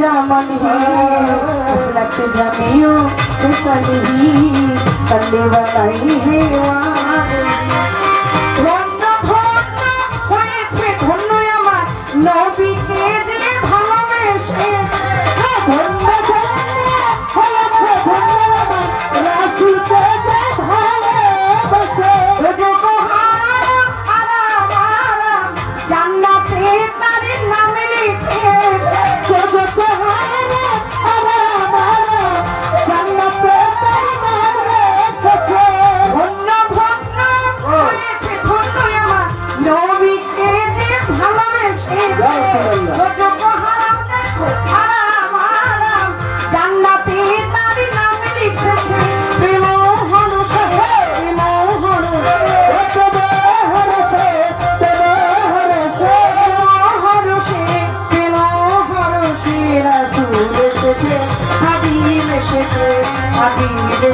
जामन ही जमियो हुसन ही। संदे बताई है वहाँ।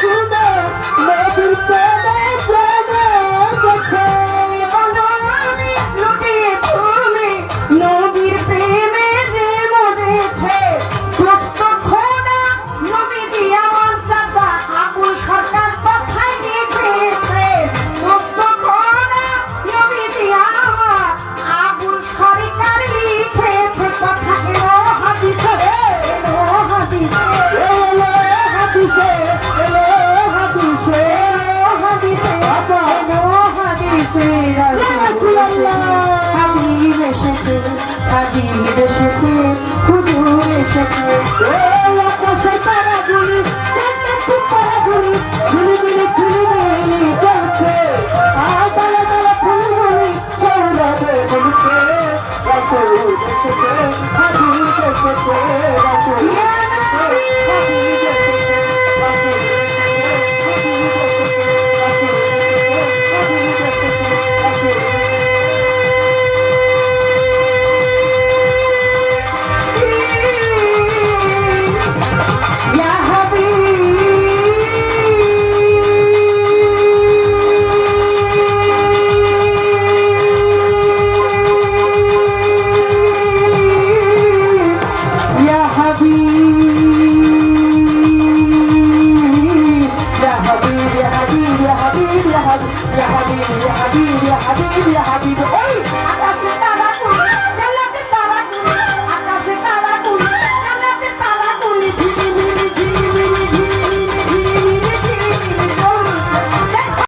two আদিম এসেছে হুজুর এসেছে হাজুর এসেছে। يا حبيبي يا حبيبي يا حبيبي يا حبيبي